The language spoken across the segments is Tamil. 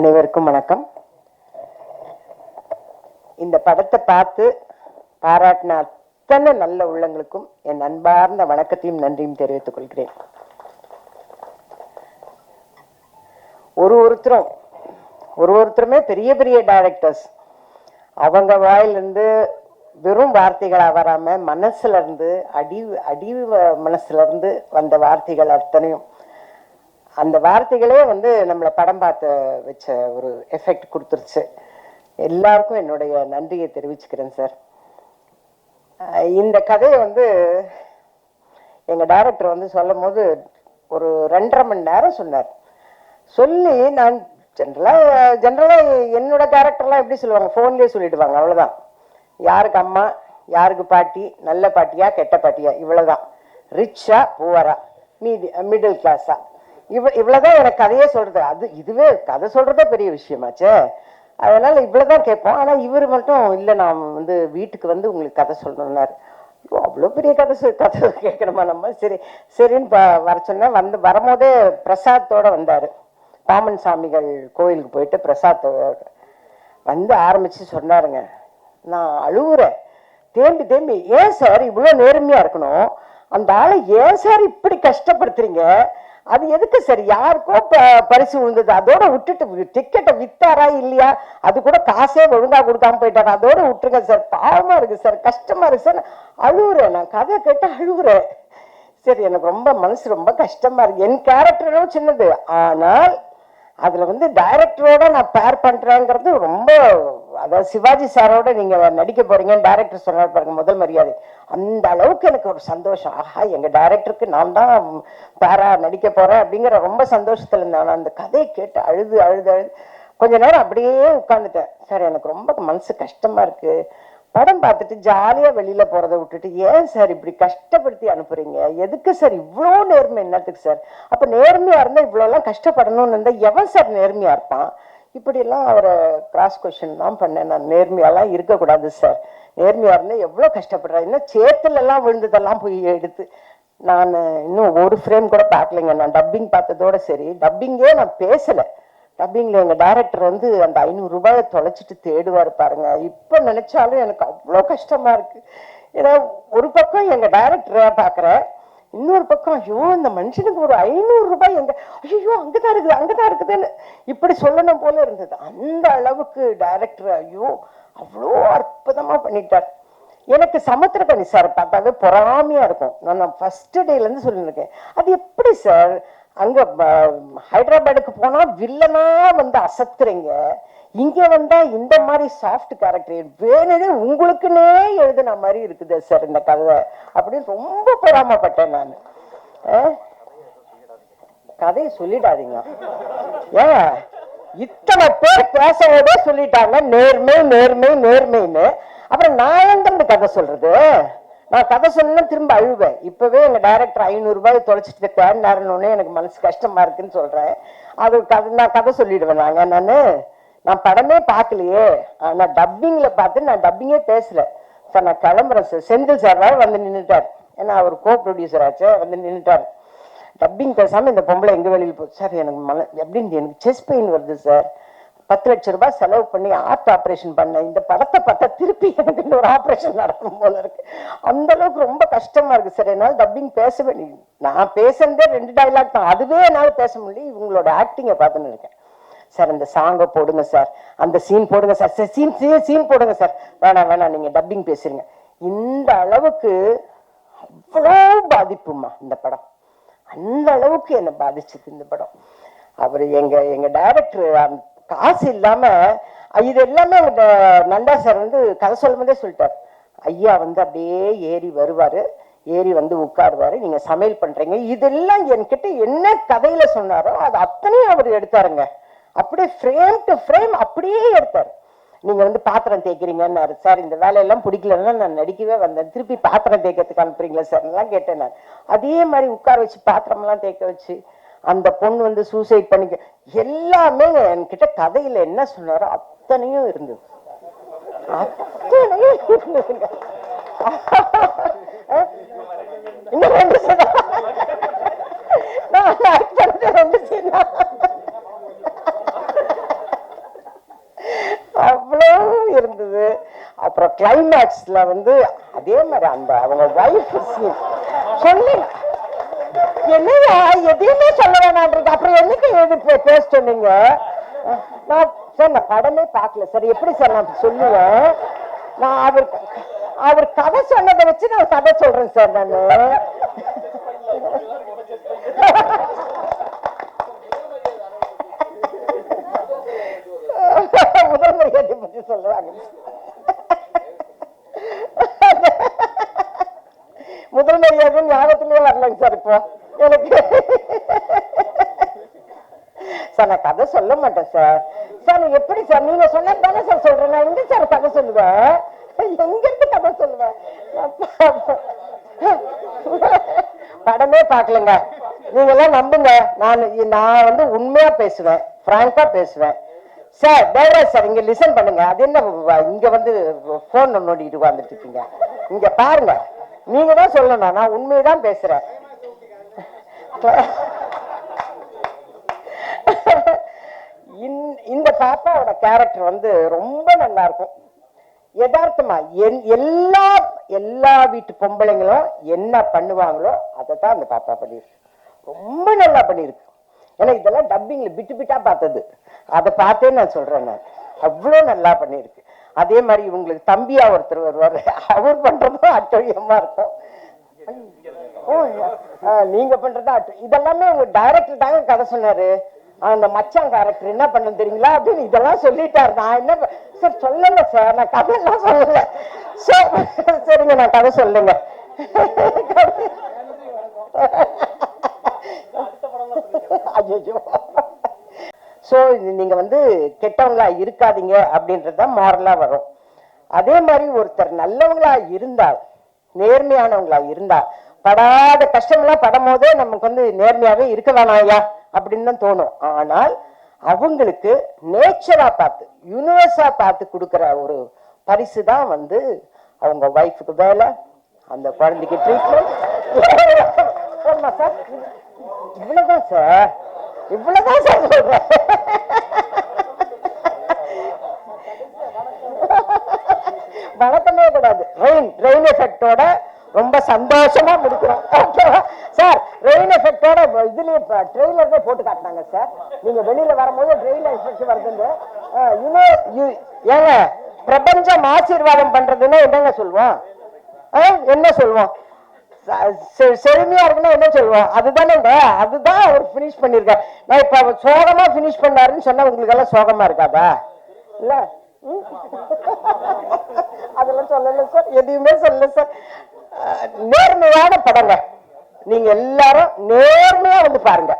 அனைவருக்கும் வணக்கம். இந்த படத்தை பார்த்து பாராட்டின அத்தனை நல்ல உள்ளங்களுக்கும் என் அன்பார்ந்த வணக்கத்தையும் நன்றியும் தெரிவித்துக் கொள்கிறேன். ஒரு ஒருத்தரும் ஒரு ஒருத்தருமே பெரிய பெரிய டைரக்டர்ஸ் அவங்க வாயிலிருந்து வெறும் வார்த்தைகளாக வராமல் மனசுல இருந்து அடி அடி மனசுலேருந்து மனசுல இருந்து வந்த வார்த்தைகள் அத்தனையும் அந்த வார்த்தைகளே வந்து நம்மளை படம் பார்த்து வச்ச ஒரு எஃபெக்ட் கொடுத்துருச்சு. எல்லாருக்கும் என்னுடைய நன்றியை தெரிவிச்சுக்கிறேன் சார் இந்த கதையை வந்து எங்கள் டைரக்டர் வந்து சொல்லும் போது ஒரு ரெண்டரை மணி நேரம் சொன்னார். சொல்லி நான் ஜென்ரலாக ஜென்ரலாக என்னோட கேரக்டர்லாம் எப்படி சொல்லுவாங்க? ஃபோன்லேயே சொல்லிடுவாங்க அவ்வளோதான் யாருக்கு அம்மா யாருக்கு பாட்டி நல்ல பாட்டியா கெட்ட பாட்டியா? இவ்வளோதான் ரிச்சா புவரா மீதி மிடில் கிளாஸா இவ் இவ்வளோதான் எனக்கு கதையே சொல்றது. அது இதுவே கதை சொல்றதே பெரிய விஷயமாச்சே. அதனால இவ்வளோதான் கேட்போம். ஆனால் இவர் மட்டும் இல்லை நான் வந்து வீட்டுக்கு வந்து உங்களுக்கு கதை சொல்லணும்னாரு. அவ்வளோ பெரிய கதை சொல் கதை கேட்கணுமா நம்ம? சரி சரின்னு ப- வர சொன்னேன் வந்து வரும்போதே பிரசாத்தோட வந்தார். பாமன் சாமிகள் கோயிலுக்கு போயிட்டு பிரசாத்தோட வந்து ஆரம்பித்து சொன்னாருங்க. நான் அழுகுறேன் தேம்பி தேம்பி ஏன் சார் இவ்வளோ நேர்மையாக இருக்கணும்? அந்த ஆளை ஏன் சார் இப்படி கஷ்டப்படுத்துறீங்க? அது எதுக்கு சார்? யாருக்கோ ப- பரிசு விழுந்தது. அதோட விட்டுட்டு டிக்கெட்டை வித்தாரா இல்லையா? அது கூட காசே ஒழுங்கா கொடுக்காம போயிட்டாரு? அதோட விட்டுருங்க சார். பாவமா இருக்கு சார். கஷ்டமா இருக்கு சார். அழுகுறேன் நான் கதை கேட்டு அழுகுறேன் சரி எனக்கு ரொம்ப மனசு ரொம்ப கஷ்டமா இருக்கு. என் கேரக்டரும் சின்னது. ஆனால் அதில் வந்து டைரக்டரோட நான் பேர் பண்ணுறேங்கிறது ரொம்ப அதாவது சிவாஜி சாரோட நீங்கள் நடிக்க போகிறீங்கன்னு டைரக்டர் சொன்னார் பாருங்க முதல் மரியாதை. அந்த அளவுக்கு எனக்கு ஒரு சந்தோஷம். ஆஹா எங்கள் டைரக்டருக்கு நான் தான் பேரா நடிக்க போகிறேன் அப்படிங்கிற ரொம்ப சந்தோஷத்தில் இருந்தேன். அந்த கதையை கேட்டு அழுது அழுது அழுது கொஞ்ச நேரம் அப்படியே உட்காந்துட்டேன் சார் எனக்கு ரொம்ப மனசு கஷ்டமாக இருக்குது படம் பார்த்துட்டு ஜாலியாக வெளியில் போகிறத விட்டுட்டு ஏன் சார் இப்படி கஷ்டப்படுத்தி அனுப்புறீங்க? எதுக்கு சார் இவ்வளோ நேர்மை? என்னத்துக்கு சார்? அப்போ நேர்மையாக இருந்தால் இவ்வளோலாம் கஷ்டப்படணும்னு இருந்தால் எவன் சார் நேர்மையாக இருப்பான்? இப்படிலாம் அவரை கிராஸ் கொஷின் தான் பண்ணேன் நான். நேர்மையாலாம் இருக்கக்கூடாது சார். நேர்மையாக இருந்தால் எவ்வளோ கஷ்டப்படுறா? இன்னும் சேத்துலலாம் விழுந்ததெல்லாம் போய் எடுத்து. நான் இன்னும் ஒரு ஃப்ரேம் கூட பார்க்கலைங்க. நான் டப்பிங் பார்த்ததோட சரி. டப்பிங்கே நான் பேசலை. டப்பிங்கில் எங்கள் டைரக்டர் வந்து அந்த ஐநூறு ரூபாயை தொலைச்சிட்டு தேடுவார் பாருங்க. இப்போ நினைச்சாலும் எனக்கு அவ்வளோ கஷ்டமா இருக்கு. ஏன்னா ஒரு பக்கம் எங்க டைரக்டரை பாக்குறேன் இன்னொரு பக்கம் ஐயோ இந்த மனுஷனுக்கு ஒரு ஐநூறு ரூபாய் எங்க ஐயோ அங்கதான் இருக்குது அங்கதான் இருக்குதுன்னு இப்படி சொல்லணும் போல இருந்தது. அந்த அளவுக்கு டைரக்டர் ஐயோ அவ்வளோ அற்புதமா பண்ணிட்டார். எனக்கு சமுத்திரக்கணி சார் பார்த்தாவே பொறாமையா இருக்கும். நான் ஃபர்ஸ்ட் டேல இருந்து சொல்லியிருக்கேன் அது எப்படி சார் அங்க ஹைதராபாடுக்கு போனா வில்லனா வந்து அசத்துறீங்க. இங்க வந்தா இந்த மாதிரி சாஃப்ட் கேரக்டர் வேணும்னே உங்களுக்குன்னே எழுதின மாதிரி இருக்குது சார் இந்த கதை. அப்படின்னு ரொம்ப பொறாமப்பட்டேன் நான். கதையை சொல்லிடாதீங்க. ஏன் இத்தனை பேர் பேசுறதே சொல்லிட்டாங்க. நேர்மை நேர்மை நேர்மைன்னு. அப்புறம் நான் எந்த கதை சொல்றது? நான் கதை சொல்லணும் திரும்ப அழுவேன். இப்பவே எங்க டைரக்டர் ஐநூறு ரூபாய் தொலைச்சிட்டு தேடினாருன்னு எனக்கு மனசு கஷ்டமா இருக்குன்னு சொல்றேன். அது கதை நான் கதை சொல்லிடுவேன் நாங்க. நானு நான் படமே பார்க்கலையே. நான் டப்பிங்ல பார்த்து நான் டப்பிங்கே பேசல. சார் நான் கிளம்புறேன் சார் செந்தில் சார் வந்து நின்றுட்டார் ஏன்னா அவர் கோ ப்ரொடியூசர் ஆச்சு வந்து நின்றுட்டார் டப்பிங் பேசாம இந்த பொம்பளை எங்க வெளியில் போச்சு சார் எனக்கு மன எப்படின்னு எனக்கு செஸ்ட் பெயின் வருது சார் பத்து லட்ச ரூபாய் செலவு பண்ணி ஆர்ட் ஆப்ரேஷன் பண்ணேன் இந்த படத்தை பார்த்தா திருப்பி எனக்கு இன்னொரு ஆப்ரேஷன் நடக்கும் போல இருக்கு. அந்த அளவுக்கு ரொம்ப கஷ்டமா இருக்கு சார் என்னால் டப்பிங் பேச வேண்டிய நான் பேசுறதே ரெண்டு டைலாக் தான். அதுவே என்னால் பேச முடியல. இவங்களோட ஆக்டிங்கை பார்த்துன்னு இருக்கேன். சார் அந்த சாங்கை போடுங்க சார் அந்த சீன் போடுங்க சார் சார் சீன் சீன் போடுங்க சார் வேணாம் வேணாம். நீங்கள் டப்பிங் பேசுறீங்க இந்த அளவுக்கு அவ்வளோ பாதிப்புமா இந்த படம். அந்த அளவுக்கு என்னை பாதிச்சது இந்த படம். அவர் எங்கள் எங்கள் டைரக்டர் காசு இல்லாம இது எல்லாமே எங்க நந்தா சார் வந்து கதை சொல்லும்போதே சொல்லிட்டார். ஐயா வந்து அப்படியே ஏறி வருவாரு ஏறி வந்து உட்காருவாரு நீங்க சமையல் பண்றீங்க. இதெல்லாம் என்கிட்ட என்ன கதையில சொன்னாரோ அது அத்தனையும் அவர் எடுத்தாருங்க. அப்படியே ஃப்ரேம் டு ஃப்ரேம் அப்படியே எடுத்தார். நீங்க வந்து பாத்திரம் தேய்க்கிறீங்கன்னாரு. சார் இந்த வேலையெல்லாம் பிடிக்கலன்னா நான் நடிக்கவே வந்தேன். திருப்பி பாத்திரம் தேய்க்கிறதுக்கு அனுப்புறீங்களா சார் எல்லாம் கேட்டேன் நான். அதே மாதிரி உட்கார வச்சு பாத்திரம்லாம் தேய்க்க வச்சு அந்த பொண்ணு வந்து சூசைட் பண்ணிக்க எல்லாமே என்கிட்ட கதையில என்ன சொன்னாரோ அத்தனையும் இருந்தது. அத்தனையும் இருந்ததுங்க. இன்னும் இருந்தது. அப்புறம் கிளைமேக்ஸ்ல வந்து அதே மாதிரி அந்த அவங்க ஒய்ஃப் சொல்லி என்னையா? எதையுமே சொல்ல வேணான்றது. அப்புறம் என்னைக்கு எழுதி பேச சொன்னீங்க? நான் சார் நான் படமே பார்க்கல. சார் எப்படி சார் நான் சொல்லுவேன். நான் அவர் அவர் கதை சொன்னதை வச்சு நான் கதை சொல்றேன் சார் நான். முதல் மரியாதை பத்தி சொல்லுவாங்க. முதல் மரியாதை ஞாபகத்திலேயே வரலங்க சார் இப்போ. எனக்கு சார் நான் கதை சொல்ல மாட்டேன் சார். சார் எப்படி சார்? நீங்க சொன்ன தானே சார் சொல்றேன். நான் எங்க சார் கதை சொல்லுவேன் எங்க இருந்து கதை சொல்லுவேன் படமே பார்க்கலங்க. நீங்க எல்லாம் நம்புங்க. நான் நான் வந்து உண்மையா பேசுவேன். பிராங்கா பேசுவேன். சார் தேவராஜ் சார் இங்க லிசன் பண்ணுங்க. அது என்ன இங்க வந்து போன் நோண்டிட்டு உட்கார்ந்துட்டு இருக்கீங்க. இங்க பாருங்க. நீங்க தான் சொல்லணும். நான் உண்மையை தான் பேசுறேன். இந்த- பாப்பாவோட கேரக்டர் வந்து ரொம்ப நல்லா இருக்கும் யதார்த்தமா எல்லா எல்லா வீட்டு பொம்பளைங்களும் என்ன பண்ணுவாங்களோ அதை தான் அந்த பாப்பா பண்ணியிருக்கு ரொம்ப நல்லா பண்ணியிருக்கு ஏன்னா இதெல்லாம் டப்பிங்ல பிட்டு பிட்டா பார்த்தது. அதை பார்த்தே நான் சொல்றேன் நான். அவ்வளோ நல்லா பண்ணியிருக்கு அதே மாதிரி இவங்களுக்கு தம்பியா ஒருத்தர் வருவாரு. அவர் பண்றதும் அட்டழியமா இருக்கும். நீங்க பண்றதா இதெல்லாமே உங்க டைரக்டர் தாங்க கதை சொன்னாரு. அந்த மச்சான் கேரக்டர் என்ன பண்ண தெரியுங்களா? அப்படின்னு இதெல்லாம் சொல்லிட்டாரு. நான் என்ன சார் சொல்லல சார். நான் கதையெல்லாம் சொல்லல. சரிங்க நான் கதை சொல்லுங்க. ஐயோ ஸோ நீங்க வந்து கெட்டவங்களா இருக்காதீங்க அப்படின்றது தான் மாறலாம் வரும். அதே மாதிரி ஒருத்தர் நல்லவங்களா இருந்தால் நேர்மையானவங்களா இருந்தா படாத கஷ்டம்லாம் படும் போதே நமக்கு வந்து நேர்மையாவே இருக்க வேணாம் ஐயா அப்படின்னு தான் தோணும். ஆனால் அவங்களுக்கு நேச்சரா பார்த்து யூனிவர்ஸா பார்த்து கொடுக்குற ஒரு பரிசு தான் வந்து அவங்க ஒய்ஃபுக்கு வேலை அந்த குழந்தைக்கு ட்ரீட்மெண்ட் சார். இவ்வளவுதான் சார். இவ்வளவுதான் சார் சொல்றேன் வணக்கமே கூடாது ரெயின் ரெயின் எஃபெக்டோட ரொம்ப சந்தோஷமா முடிக்கிறோம். ஓகேவா? சார் ரெயின் எஃபெக்டோட இதுலயே ட்ரெயிலர்ல போட்டு காட்டினாங்க சார். நீங்க வெளியில வரும்போது ட்ரெயின் எஃபெக்ட் வருதுன்னு யூனோ ஏங்க பிரபஞ்சம் ஆசீர்வாதம் பண்றதுன்னா என்னங்க சொல்லுவோம் ஆ, என்ன சொல்லுவோம் ச- செழுமையா இருக்குன்னா என்ன சொல்லுவோம் அதுதானேங்க அதுதான் அவர் ஃபினிஷ் பண்ணிருக்காரு நான் இப்ப சோகமா ஃபினிஷ் பண்ணாருன்னு சொன்னா உங்களுக்கு எல்லாம் சோகமா இருக்காதா? இல்ல? அதெல்லாம் சொல்லல சார் எதையுமே சொல்லல சார். நேர்மையான படங்க. நீங்க எல்லாரும் நேர்மையா வந்து பாருங்க.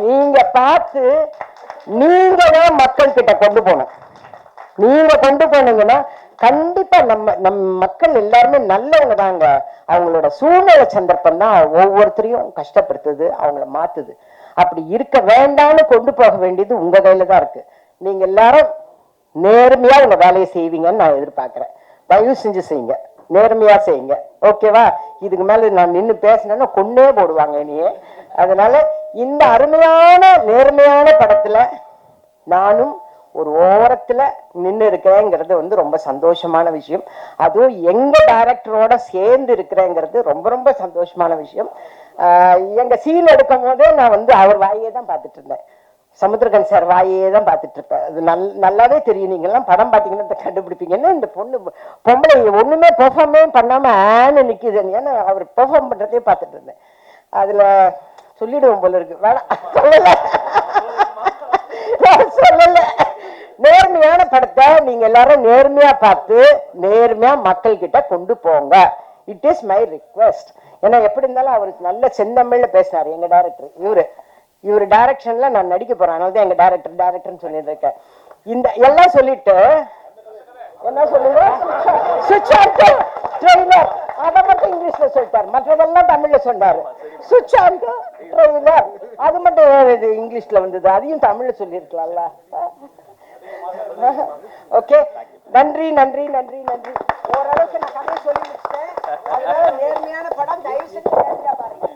நீங்க பார்த்து நீங்க தான் மக்கள் கிட்ட கொண்டு போகணும். நீங்க கொண்டு போனீங்கன்னா கண்டிப்பா நம்ம நம் மக்கள் எல்லாருமே நல்லவங்க தாங்க. அவங்களோட சூழ்நிலை சந்தர்ப்பம் தான் ஒவ்வொருத்தரையும் கஷ்டப்படுத்துது அவங்கள மாத்துது. அப்படி இருக்க வேண்டாம்னு கொண்டு போக வேண்டியது உங்க கையில தான் இருக்கு. நீங்க எல்லாரும் நேர்மையா உங்க வேலையை செய்வீங்கன்னு நான் எதிர்பார்க்கிறேன். தயவு செஞ்சு செய்யுங்க. நேர்மையா செய்யுங்க. ஓகேவா இதுக்கு மேல நான் நின்னு பேசினேன்னா கொன்னே போடுவாங்க இனியே அதனால இந்த அருமையான நேர்மையான படத்துல நானும் ஒரு ஓரத்துல நின்று இருக்கிறேங்கிறது வந்து ரொம்ப சந்தோஷமான விஷயம். அதுவும் எங்க டைரக்டரோட சேர்ந்து இருக்கிறேங்கிறது ரொம்ப ரொம்ப சந்தோஷமான விஷயம். ஆஹ் எங்க சீன் எடுக்கும் போதே நான் வந்து அவர் வாயே தான் பார்த்துட்டு இருந்தேன். சமுத்திரகன் சார் வாயே தான் பார்த்துட்டு இருப்பேன் அது நல் நல்லாவே தெரியும். நீங்க எல்லாம் படம் பார்த்தீங்கன்னா இதை இந்த பொண்ணு பொம்பளை ஒண்ணுமே பெர்ஃபார்மே பண்ணாம ஆன்னு நிற்கிது ஏன்னா அவர் பெர்ஃபார்ம் பண்றதே பார்த்துட்டு இருந்தேன். அதுல சொல்லிடுவோம் போல இருக்கு. வேணாம் சொல்லல. சொல்லல. நேர்மையான படத்தை நீங்க எல்லாரும் நேர்மையா பார்த்து நேர்மையா மக்கள் கிட்ட கொண்டு போங்க. இட் இஸ் மை ரிக்வெஸ்ட் ஏன்னா எப்படி இருந்தாலும் அவருக்கு நல்ல செந்தமிழ்ல பேசினார் எங்க டைரக்டர் இவரு. இவர் டைரக்ஷன்ல நான் நடிக்க போறேன். அதனால தான் எங்க டைரக்டர் டைரக்டர்னு சொல்லிட்டு இருக்கேன் இந்த எல்லாம் சொல்லிட்டு என்ன சொல்லுங்க? சுவிட்ச் ஆன் ட்ரெய்லர் அதை மட்டும் இங்கிலீஷ்ல சொல்லிட்டாரு. மற்றதெல்லாம் தமிழ்ல சொன்னார். சுவிட்ச் ஆன் ட்ரெயிலர் அது மட்டும் இது இங்கிலீஷ்ல வந்தது. அதையும் தமிழ்ல சொல்லியிருக்கலாம்ல. ஓகே நன்றி நன்றி நன்றி நன்றி. ஓரளவுக்கு நான் கதையை சொல்லி முடிச்சிட்டேன். அதனால நேர்மையான படம் தயவு செஞ்சு நேர்மையா பாருங்க.